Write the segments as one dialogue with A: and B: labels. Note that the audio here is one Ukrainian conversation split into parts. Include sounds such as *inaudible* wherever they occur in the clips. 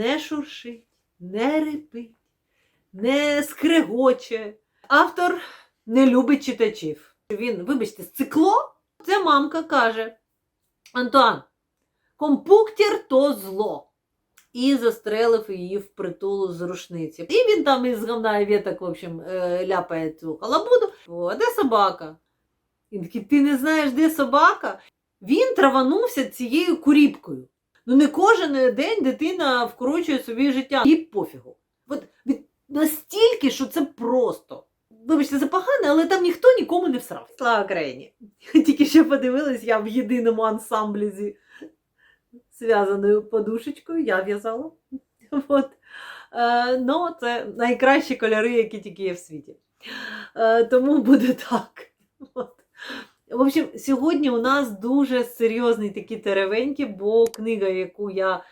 A: не шуршить, не рипить, не скрегоче. Автор не любить читачів. Він, вибачте, цикло. Це мамка каже: Антуан, компуктір то зло. І застрелив її в притулу з рушниці. І він там із говна і в общем, е, ляпає цю халабуду. О, де собака? Він такий, ти не знаєш, де собака? Він траванувся цією куріпкою. Ну не кожен день дитина вкорочує собі життя. Їй пофігу. От від настільки, що це просто. Вибачте, це погано, але там ніхто нікому не всрав. Слава Україні! *laughs* Тільки що подивилась, я в єдиному ансамблі зі зв'язаною подушечкою, я в'язала. *laughs* От. Е, ну, це найкращі кольори, які тільки є в світі. Е, тому буде так. От. В общем, сьогодні у нас дуже серйозний такі теревеньки, бо книга, яку я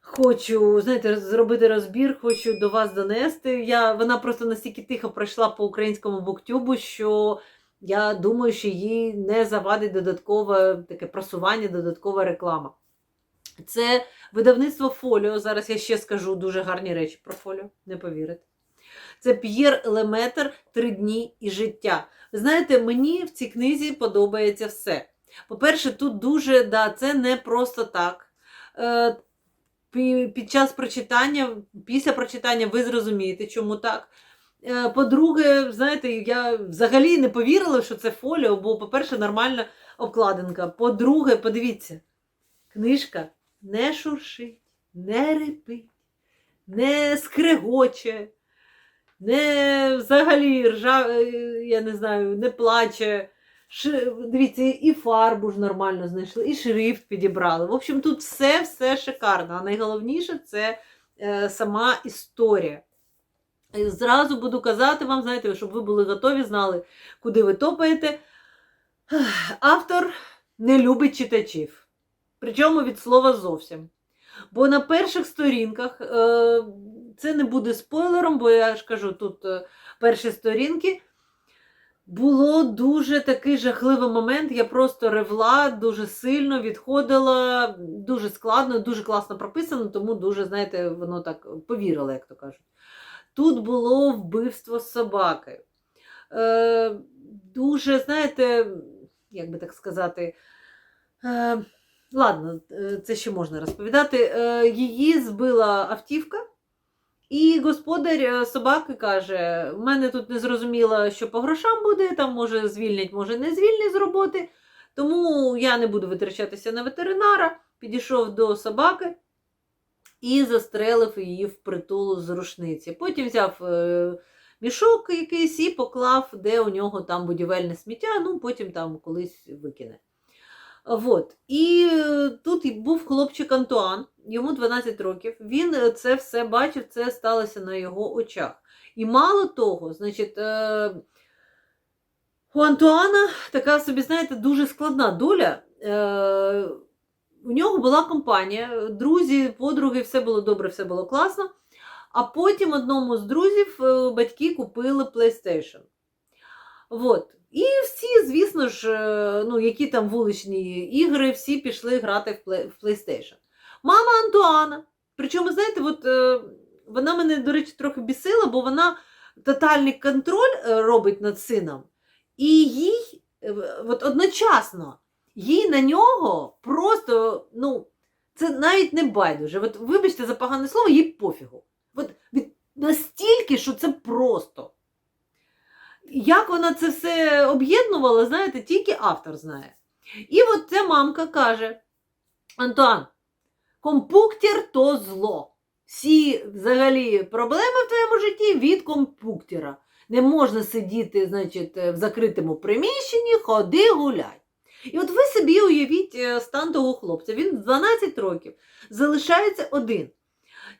A: хочу, знаєте, зробити розбір, хочу до вас донести. Я, вона просто настільки тихо пройшла по українському буктюбу, що я думаю, що їй не завадить додаткове таке просування, додаткова реклама. Це видавництво Фоліо. Зараз я ще скажу дуже гарні речі про Фоліо, не повірите. Це П'єр Леметр Три дні і життя. Ви знаєте, мені в цій книзі подобається все. По-перше, тут дуже, да, це не просто так. Е, Під час прочитання, після прочитання ви зрозумієте, чому так. Е, По-друге, знаєте, я взагалі не повірила, що це фоліо, бо, по-перше, нормальна обкладинка. По-друге, подивіться, книжка не шуршить, не рипить, не скрегоче, не взагалі ржа, е, я не знаю, не плаче. Ш... Дивіться, і фарбу ж нормально знайшли, і шрифт підібрали. В общем, тут все все шикарно. А найголовніше це е, сама історія. І Зразу буду казати вам, знаєте, щоб ви були готові, знали, куди ви топаєте. Автор не любить читачів. Причому від слова зовсім. Бо на перших сторінках е, це не буде спойлером, бо я ж кажу, тут е, перші сторінки. Було дуже такий жахливий момент. Я просто ревла дуже сильно, відходила, дуже складно, дуже класно прописано, тому дуже, знаєте, воно так повірило, як то кажуть. Тут було вбивство собаки. Е, дуже, знаєте, як би так сказати, е, ладно, е, це ще можна розповідати. Е, її збила автівка. І господар е, собаки каже: у мене тут не зрозуміло, що по грошам буде, там може звільнять, може не звільнять з роботи. Тому я не буду витрачатися на ветеринара. Підійшов до собаки і застрелив її в притулу з рушниці. Потім взяв е, мішок якийсь і поклав, де у нього там будівельне сміття, ну потім там колись викине. Вот. І е, тут був хлопчик Антуан, йому 12 років. Він е, це все бачив, це сталося на його очах. І мало того, значить, е, у Антуана така собі, знаєте, дуже складна доля. У нього була компанія, друзі, подруги, все було добре, все було класно. А потім одному з друзів батьки купили PlayStation. Вот. І всі, звісно ж, е, ну, які там вуличні ігри, всі пішли грати в PlayStation. Мама Антуана. Причому, знаєте, от, е, вона мене, до речі, трохи бісила, бо вона тотальний контроль е, робить над сином. І їй от одночасно їй на нього просто, ну, це навіть не байдуже. От, вибачте за погане слово, їй пофігу. От, від, настільки, що це просто. Як вона це все об'єднувала, знаєте, тільки автор знає. І от ця мамка каже: Антуан, компуктір то зло. Всі взагалі проблеми в твоєму житті від компуктера. Не можна сидіти, значить, в закритому приміщенні, ходи гуляй. І от ви собі уявіть е, стан того хлопця. Він 12 років, залишається один.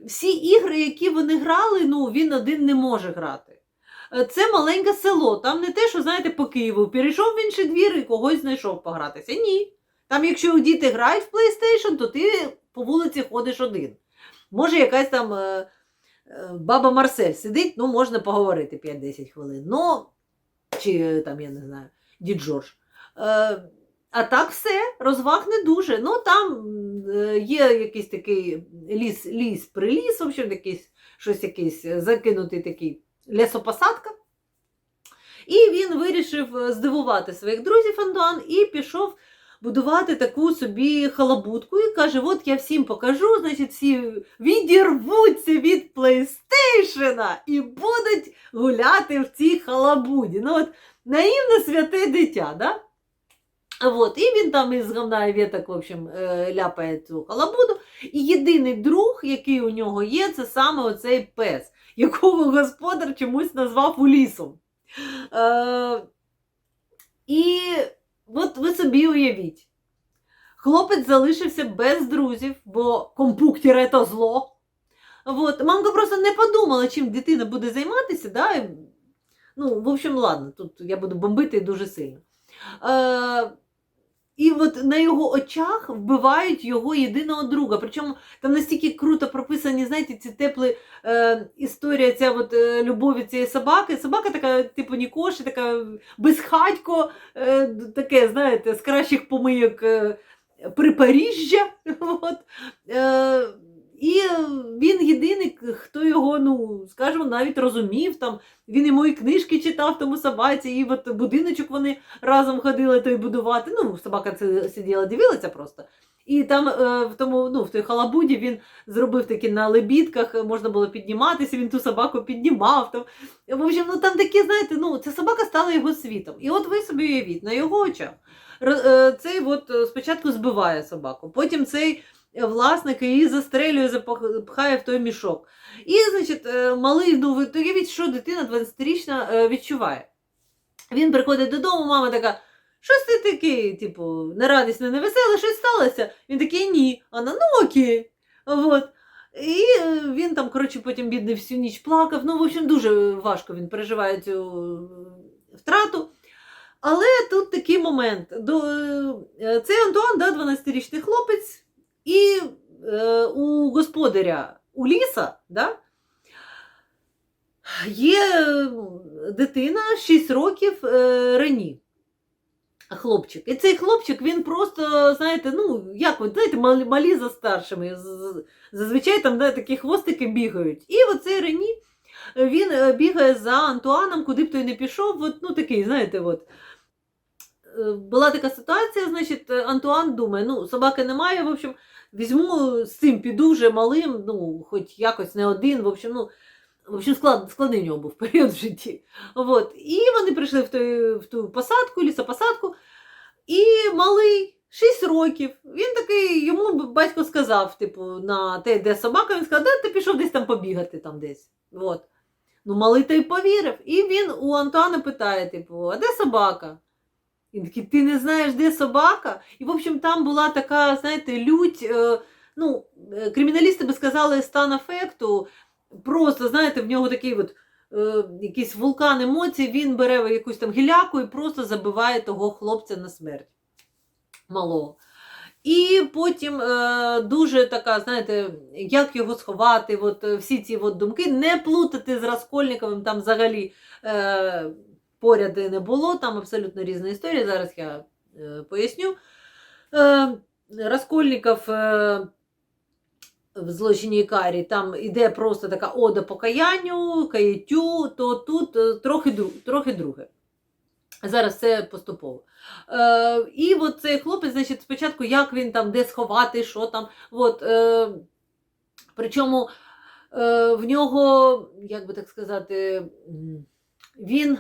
A: Всі ігри, які вони грали, ну він один не може грати. Е, Це маленьке село. Там не те, що, знаєте, по Києву. Перейшов в інший двір і когось знайшов погратися. Ні. Там, якщо діти грають в PlayStation, то ти по вулиці ходиш один. Може, якась там е, е, баба Марсель сидить, ну, можна поговорити 5-10 хвилин. Ну, чи е, там, я не знаю, дід Жорж. Е, А так все, розваг не дуже. Ну там е, є якийсь такий ліс, ліс приліс, в общем, якийсь, щось якийсь е, закинутий такий лісопосадка. І він вирішив е, здивувати своїх друзів Антуан і пішов будувати таку собі халабутку. І каже: От я всім покажу, значить, всі відірвуться від PlayStation і будуть гуляти в цій халабуді. Ну от наївне святе дитя, да? Вот, і він там із говна і веток, в общем, е, ляпає цю халабуду. І єдиний друг, який у нього є, це саме оцей пес, якого господар чомусь назвав Улісом. Е, і от ви собі уявіть, хлопець залишився без друзів, бо компуктір це зло. От, мамка просто не подумала, чим дитина буде займатися. Да? Ну, в общем, ладно, тут я буду бомбити дуже сильно. Е, і от на його очах вбивають його єдиного друга. Причому там настільки круто прописані, знаєте, ці теплі е, історія, ця от, е, любові цієї собаки. Собака така, типу, Нікоші, така безхатько, е, таке, знаєте, з кращих помийок е, Припоріжжя. *laughs* От. Е, і він єдиний, хто його, ну, скажімо, навіть розумів. Там, він і книжки читав тому собаці, і от будиночок вони разом ходили той будувати. Ну, собака це сиділа, дивилася просто. І там е, в тому, ну, в той халабуді він зробив такі на лебідках, е, можна було підніматися, він ту собаку піднімав. Там. В общем, ну там такі, знаєте, ну, ця собака стала його світом. І от ви собі уявіть, на його очах е, цей от е, спочатку збиває собаку, потім цей е, власник її застрелює, запхає в той мішок. І, значить, е, малий, ну, уявіть, що дитина 12-річна е, відчуває. Він приходить додому, мама така. Щось ти такий, типу, нерадісне, невеселе, щось сталося. Він такий ні. Вона, ну окей. От. І е, він там, коротше, потім бідний всю ніч плакав. Ну, в общем, дуже важко він переживає цю е, втрату. Але тут такий момент. Е, цей Антуан, да, 12-річний хлопець, і е, у господаря у ліса, да, є е, дитина 6 років е, Рені. Хлопчик. І цей хлопчик, він просто, знаєте, ну, як ви, знаєте, малі, за старшими. Зазвичай там да, такі хвостики бігають. І оцей Рені, він е, бігає за Антуаном, куди б той не пішов. От, ну, такий, знаєте, от. Е, Була така ситуація, значить, Антуан думає, ну, собаки немає, в общем, візьму з цим піду вже малим, ну, хоч якось не один, в общем, ну, в общем, склад, складний у нього був *laughs* період в житті. От. І вони прийшли в, той, в ту посадку, лісопосадку, і малий, 6 років, він такий, йому батько сказав, типу, на те, де собака, він сказав, де ти пішов десь там побігати там десь. От. Ну, малий той повірив. І він у Антуана питає, типу, а де собака? Він такий, ти не знаєш, де собака? І, в общем, там була така, знаєте, лють. Е, ну, е, криміналісти би сказали стан афекту. Просто, знаєте, в нього такий от, е, якийсь вулкан емоцій, він бере якусь там гіляку і просто забиває того хлопця на смерть малого. І потім е, дуже така, знаєте, як його сховати, от, е, всі ці от думки, не плутати з Раскольниковим, там взагалі е, поряд не було, там абсолютно різна історія, зараз я е, поясню. Е, Раскольников е, в злочині Ікарі, там іде просто така ода покаянню, каяттю, то тут трохи, трохи друге. Зараз це поступово. Е, і от цей хлопець, значить, спочатку, як він там, де сховати, що там. От, е, причому е, в нього, як би так сказати, він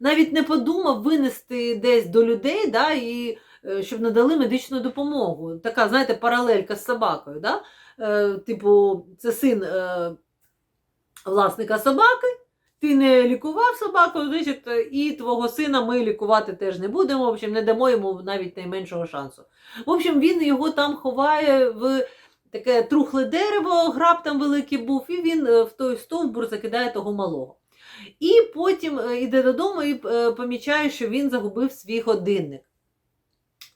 A: навіть не подумав винести десь до людей, да, і е, щоб надали медичну допомогу. Така, знаєте, паралелька з собакою. Да? Е, типу, це син е, власника собаки. Ти не лікував собаку, значить, і твого сина ми лікувати теж не будемо. В общем, не дамо йому навіть найменшого шансу. В общем, він його там ховає в таке трухле дерево, граб там великий був, і він в той стовбур закидає того малого. І потім е, йде додому і е, помічає, що він загубив свій годинник.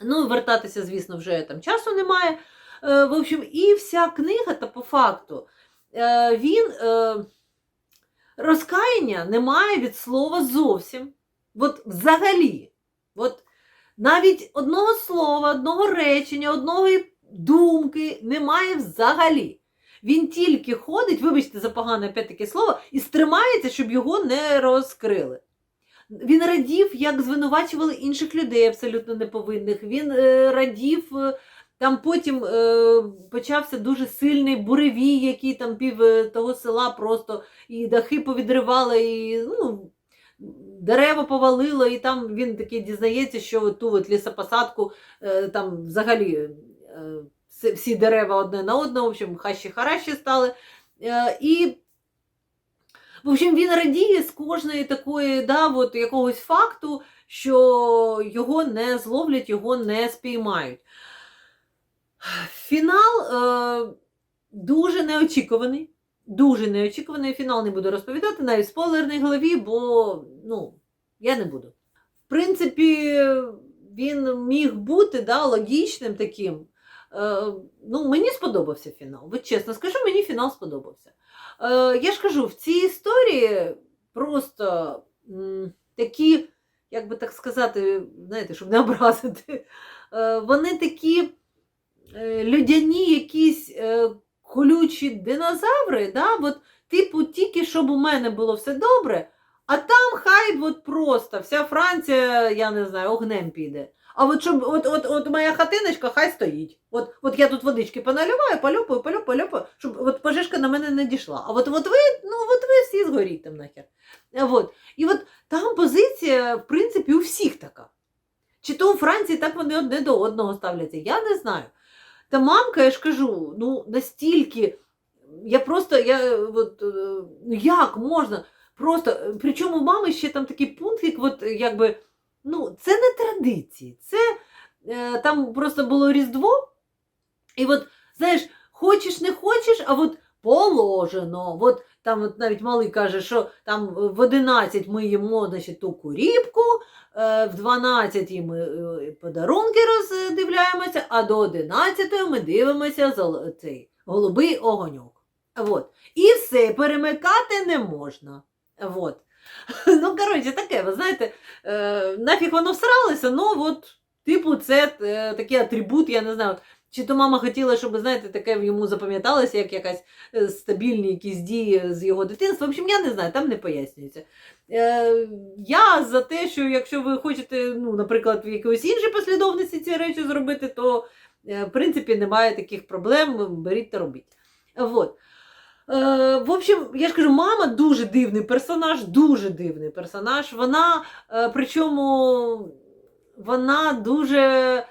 A: Ну, вертатися, звісно, вже там часу немає. Е, В общем, і вся книга, та по факту, він. Розкаяння немає від слова зовсім. От взагалі. От Навіть одного слова, одного речення, одної думки немає взагалі. Він тільки ходить, вибачте за погане опять таке слово, і стримається, щоб його не розкрили. Він радів, як звинувачували інших людей абсолютно неповинних. Він е, радів, е, там потім е, почався дуже сильний буревій, який там пів е, того села просто і дахи повідривали, і ну, дерева повалило, і там він такий дізнається, що ту от лісопосадку е, там взагалі е, всі- дерева одне на одне, в общем, хащі харащі стали. Е, і в общем, він радіє з кожної такої, да, от якогось факту, що його не зловлять, його не спіймають. Фінал е, дуже неочікуваний. Дуже неочікуваний фінал не буду розповідати, навіть в спойлерній голові, бо ну, я не буду. В принципі, він міг бути да, логічним таким. Е, ну, мені сподобався фінал. От чесно скажу, мені фінал сподобався. Е, я ж кажу, в цій історії просто такі, як би так сказати, знаєте, щоб не образити, е, вони такі людяні якісь колючі динозаври, да? от, типу, тільки щоб у мене було все добре, а там хай от просто вся Франція, я не знаю, огнем піде. А от щоб от, от, от моя хатиночка хай стоїть. От, от я тут водички поналиваю, полюпаю, полюпаю, полюпаю, щоб от пожежка на мене не дійшла. А от, от ви, ну от ви всі згоріть нахер. От. І от там позиція, в принципі, у всіх така. Чи то у Франції так вони одне до одного ставляться, я не знаю. Та мамка, я ж кажу, ну настільки. Я просто, я, от, е, ну як можна? Просто, причому у мами ще там такий пункт, як от, якби, ну, це не традиції, це е, там просто було Різдво, і от, знаєш, хочеш, не хочеш, а от положено. От там от навіть малий каже, що там в 11 ми їмо значить, ту куріпку, е, в 12 ми е, подарунки роздивляємося, а до 11 ми дивимося цей голубий огоньок. От. І все, перемикати не можна. От. *laughs* Ну, коротше, таке, ви знаєте, е, нафіг воно всралося, ну от, типу, це е, такий атрибут, я не знаю. Чи то мама хотіла, щоб, знаєте, таке йому запам'яталося, як якась е, стабільні якісь дії з його дитинства. В общем, я не знаю, там не пояснюється. Е, я за те, що якщо ви хочете, ну, наприклад, в якоїсь іншій послідовності ці речі зробити, то в принципі немає таких проблем, беріть та робіть. Вот. Е, в общем, я ж кажу, мама дуже дивний персонаж, дуже дивний персонаж. Вона, е, причому вона дуже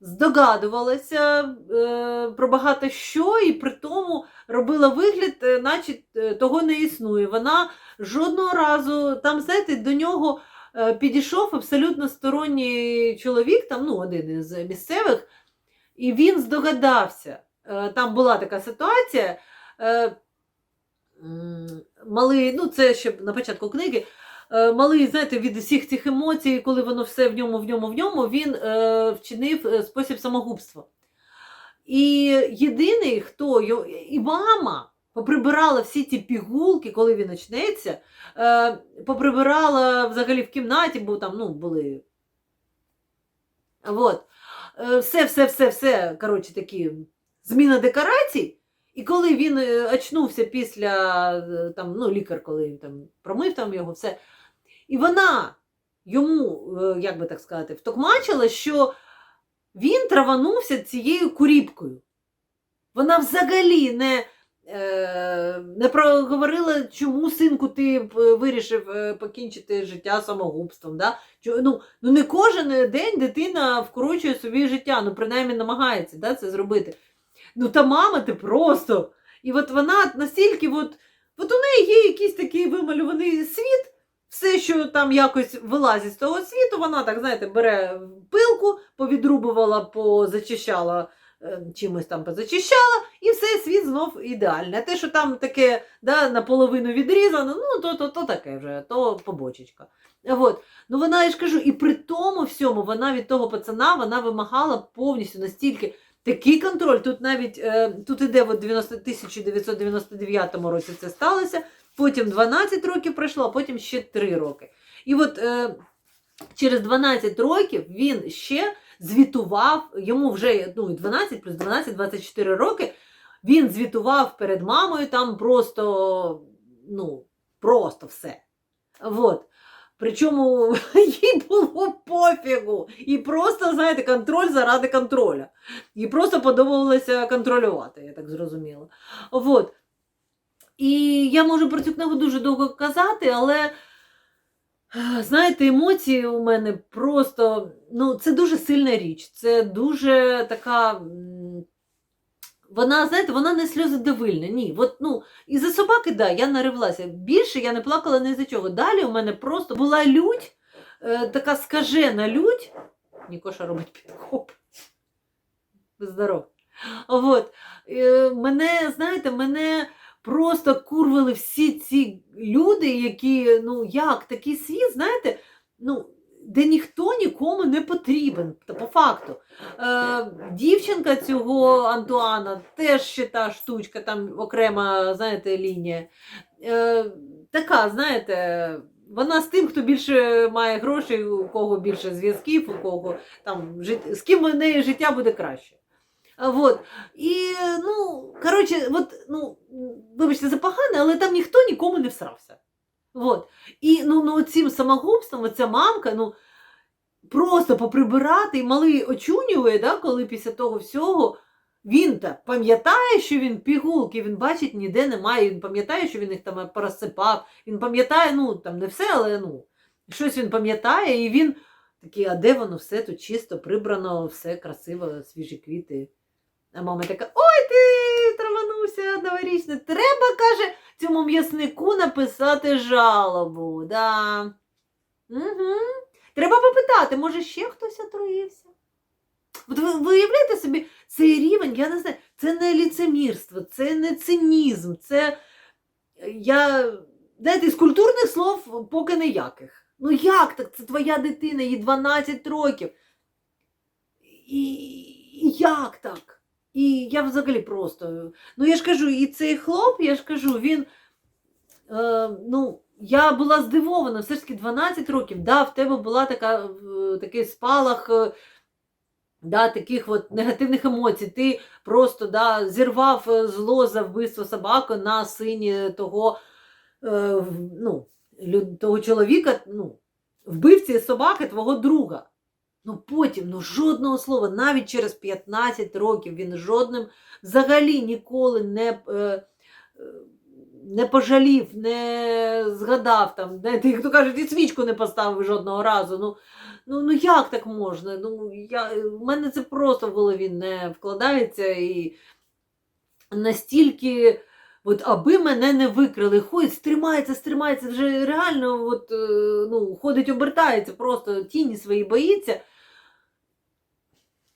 A: здогадувалася е, про багато що, і при тому робила вигляд, е, наче е, того не існує. Вона жодного разу, там, знаєте, до нього е, підійшов абсолютно сторонній чоловік, там, ну, один із місцевих, і він здогадався. Е, Там була така ситуація. е, Малий, ну це ще на початку книги. е, Малий, знаєте, від усіх цих емоцій, коли воно все в ньому, в ньому, в ньому, він е, вчинив спосіб самогубства. І єдиний, хто його, і мама поприбирала всі ті пігулки, коли він очнеться, е, поприбирала взагалі в кімнаті, бо там ну, були. Вот. Е, Все, все, все, все, коротше, такі зміна декорацій. І коли він е, очнувся після е, там, ну, лікар, коли він там промив там його, все. І вона йому, е, як би так сказати, втокмачила, що він траванувся цією куріпкою. Вона взагалі не, не проговорила, чому синку ти вирішив покінчити життя самогубством. Да? Ну, ну не кожен день дитина вкорочує собі життя, ну принаймні намагається да, це зробити. Ну та мама ти просто. І от вона настільки, от, от у неї є якийсь такий вималюваний світ, все, що там якось вилазить з того світу, вона так, знаєте, бере пилку, повідрубувала, позачищала, е, чимось там позачищала, і все, світ знов ідеальний. А те, що там таке да, наполовину відрізано, ну то, то, то таке вже, то побочечка. От. Ну вона, я ж кажу, і при тому всьому вона від того пацана вона вимагала повністю настільки. Такий контроль, тут навіть е, тут іде от 1999 році це сталося, потім 12 років пройшло, а потім ще 3 роки. І от е, через 12 років він ще звітував, йому вже ну, 12 плюс 12, 24 роки. Він звітував перед мамою там просто, ну, просто все. Вот. Причому *laughs* їй було пофігу. І просто, знаєте, контроль заради контроля. Їй просто подобалося контролювати, я так зрозуміла. Вот. І я можу про цю книгу дуже довго казати, але, е, знаєте, емоції у мене просто, ну, це дуже сильна річ. Це дуже така. Вона, знаєте, вона не сльозодовильна. Ні. От, ну, і за собаки, да, я наривлася. Більше я не плакала ні за чого. Далі у мене просто була лють, е, така скажена лють. Нікоша робить підкоп. Здоров. От. Е, мене, знаєте, мене просто курвали всі ці люди, які, ну як, такий світ, знаєте, ну, де ніхто нікому не потрібен, по факту. Е, дівчинка цього Антуана теж ще та штучка, там окрема, знаєте, лінія. Е, така, знаєте, вона з тим, хто більше має грошей, у кого більше зв'язків, у кого там жит- з ким у неї життя буде краще. Вот. І, ну, коротше, от, ну, вибачте, за погане, але там ніхто нікому не всрався. Вот. І ну, ну, цим самогубством оця мамка, ну, просто поприбирати, і малий очунює, да, коли після того всього він та пам'ятає, що він пігулки, він бачить, ніде немає, він пам'ятає, що він їх там порозсипав, він пам'ятає, ну, там не все, але ну, щось він пам'ятає, і він такий, а де воно все тут чисто, прибрано, все красиво, свіжі квіти. А мама така: ой, ти траванувся новорічне. Треба, каже, цьому м'яснику написати жалобу. Да. Угу. Треба попитати, може ще хтось отруївся. От ви виявляєте собі цей рівень, я не знаю, це не ліцемірство, це не цинізм, це я, знаєте, з культурних слов поки ніяких. Ну як так? Це твоя дитина, їй 12 років. І як так? І я взагалі просто. Ну, я ж кажу, і цей хлоп, я ж кажу, він. Е, ну, я була здивована, все ж таки 12 років, да, в тебе була така, е, такий спалах е, да, таких от негативних емоцій. Ти просто да, зірвав е, зло за вбивство собаки на сині того, е, ну, того чоловіка, ну, вбивці собаки твого друга. Ну потім, ну жодного слова, навіть через 15 років він жодним взагалі ніколи не, е, е, не пожалів, не згадав там, знаєте, хто кажуть, і свічку не поставив жодного разу. Ну, ну, ну як так можна? Ну, я, в мене це просто в голові не вкладається і настільки. От аби мене не викрили, ходить, стримається, стримається, вже реально от, е, ну, ходить, обертається, просто тіні свої боїться.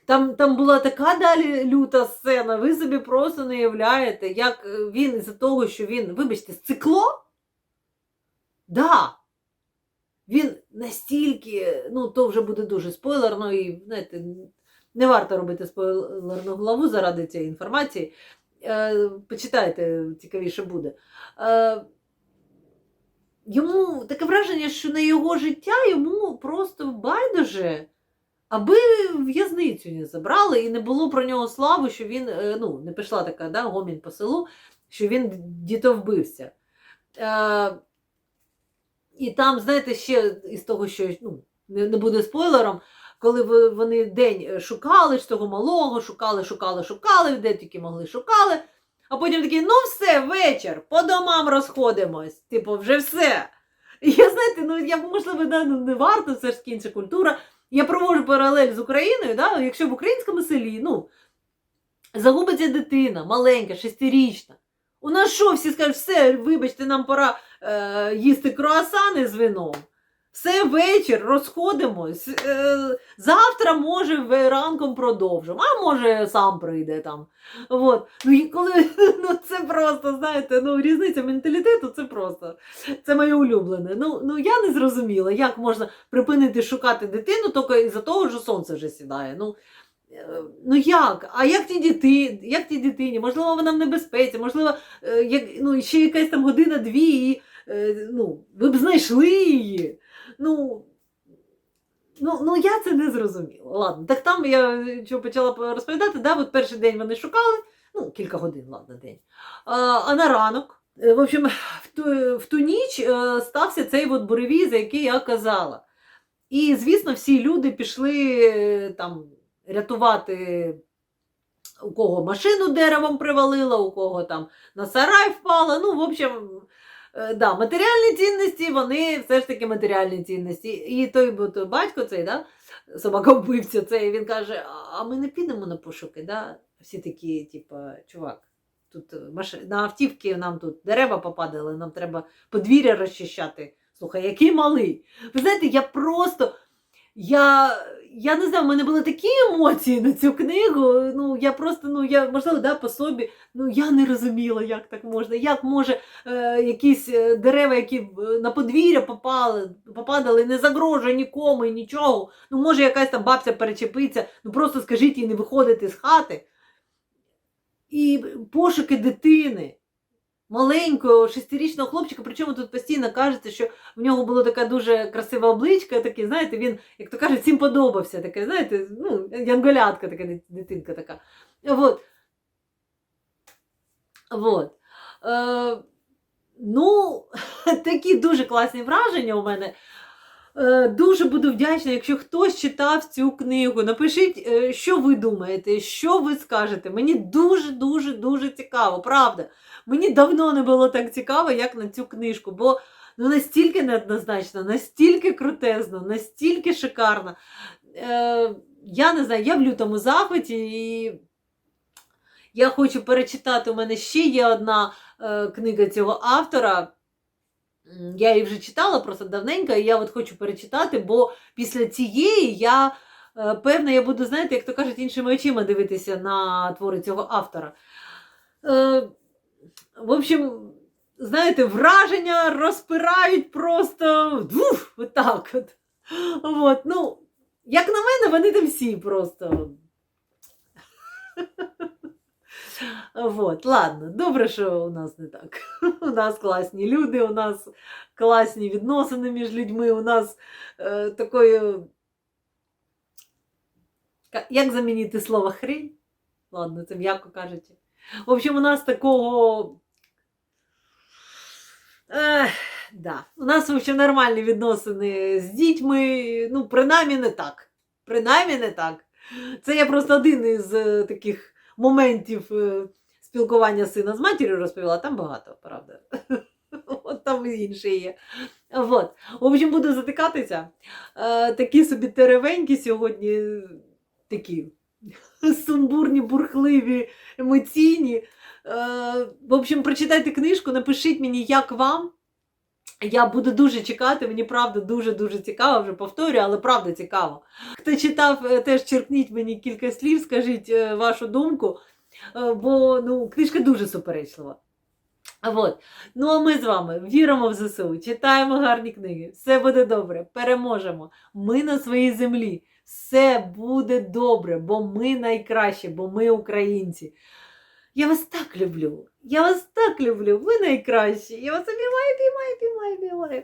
A: Там, там була така далі люта сцена, ви собі просто не уявляєте, як е, він із-за того, що він, вибачте, сцикло? Да. Він настільки, ну, то вже буде дуже спойлерно, і, знаєте, не варто робити спойлерну главу заради цієї інформації. Е, почитайте, цікавіше буде. Е, йому таке враження, що на його життя йому просто байдуже, аби в'язницю не забрали і не було про нього слави, що він, е, ну, не пішла така да, гомін по селу, що він дітовбився. Е, і там, знаєте, ще із того, що ну, не, не буде спойлером, коли вони день е, шукали ж того малого, шукали, шукали, шукали, де тільки могли шукали. А потім такі, ну все, вечір, по домам розходимось. Типу, вже все. І я знаєте, ну я можливо ну, не варто, це ж інша культура. Я проводжу паралель з Україною, да, якщо в українському селі, ну, загубиться дитина, маленька, шестирічна. У нас що, всі скажуть, все, вибачте, нам пора е, їсти круасани з вином. Все вечір, розходимось. Е, завтра, може, ранком продовжимо, а може сам прийде там. От. Ну, і коли *laughs* ну, це просто, знаєте, ну, різниця менталітету це просто. Це моє улюблене. Ну, ну я не зрозуміла, як можна припинити шукати дитину тільки із-за того, що сонце вже сідає. Ну, е, ну як? А як ті діти, як ті дитині? Можливо, вона в небезпеці, можливо, е, як, ну, ще якась там година-дві, і ну, ви б знайшли її. Ну, Ну, ну я це не зрозуміла. Ладно, так там я що почала розповідати, да, от перший день вони шукали, ну, кілька годин, ладно, день. А, а на ранок, е, в общем, *laughs* в ту, в ту ніч е, стався цей от буревій, за який я казала. І, звісно, всі люди пішли е, там рятувати, у кого машину деревом привалило, у кого там на сарай впало. Ну, в общем, да, матеріальні цінності, вони все ж таки матеріальні цінності. І той, той батько цей, да, собака вбивця, цей, він каже: а ми не підемо на пошуки, да? Всі такі, типу, чувак. Тут е, маш... на автівки нам тут дерева попадали, нам треба подвір'я розчищати. Слухай, який малий. Ви знаєте, я просто. Я, я не знаю, в мене були такі емоції на цю книгу. Ну, я просто, ну, я, можливо, да, по собі, ну, я не розуміла, як так можна. Як може е, якісь е, дерева, які на подвір'я попали, попадали, не загрожує нікому і нічого. Ну, може, якась там бабця перечепиться, ну просто скажіть їй не виходити з хати. І пошуки дитини. Маленького шестирічного хлопчика, причому тут постійно кажеться, що в нього було така дуже красива обличка, таке, знаєте, він, як то кажуть, всім подобався. Таке, знаєте, ну, янголятка така дитинка така. Вот. Вот. Е, ну, *laughs* такі дуже класні враження у мене. Е, Дуже буду вдячна, якщо хтось читав цю книгу. Напишіть, е, що ви думаєте, що ви скажете. Мені дуже-дуже дуже цікаво, правда. Мені давно не було так цікаво, як на цю книжку, бо ну, настільки неоднозначно, настільки крутезно, настільки шикарно. Е, я не знаю, я в лютому захваті і я хочу перечитати. У мене ще є одна е, книга цього автора. Я її вже читала просто давненько, і я от хочу перечитати, бо після цієї я е, певна, я буду, знаєте, як то кажуть, іншими очима дивитися на твори цього автора. Е, в общем, знаєте, враження розпирають просто дуф, отак от. От, ну, як на мене, вони там всі просто. *laughs* Вот, ладно, добре, що у нас не так. У нас класні люди, у нас класні відносини між людьми, у нас е, такої. Як замінити слово хрень? Ладно, це м'яко кажучи. В общем, у нас такого. Ех, да. У нас, в общем, нормальні відносини з дітьми. Ну, принаймні не так. Принаймні не так. Це я просто один із е, таких моментів е, спілкування сина з матір'ю розповіла, там багато, правда. *laughs* От там і інше є. От. В общем, буду затикатися. Е, такі собі теревенькі сьогодні, такі *laughs* сумбурні, бурхливі, емоційні. Е, в общем, прочитайте книжку, напишіть мені, як вам. Я буду дуже чекати, мені правда дуже-дуже цікаво, вже повторюю, але правда цікаво. Хто читав, е, теж черкніть мені кілька слів, скажіть вашу думку, бо ну, книжка дуже суперечлива. От. Ну а ми з вами віримо в ЗСУ, читаємо гарні книги. Все буде добре, переможемо. Ми на своїй землі. Все буде добре, бо ми найкращі, бо ми українці. Я вас так люблю. Я вас так люблю. Ви найкращі. Я вас обіймаю, обіймаю, обіймаю, обіймаю.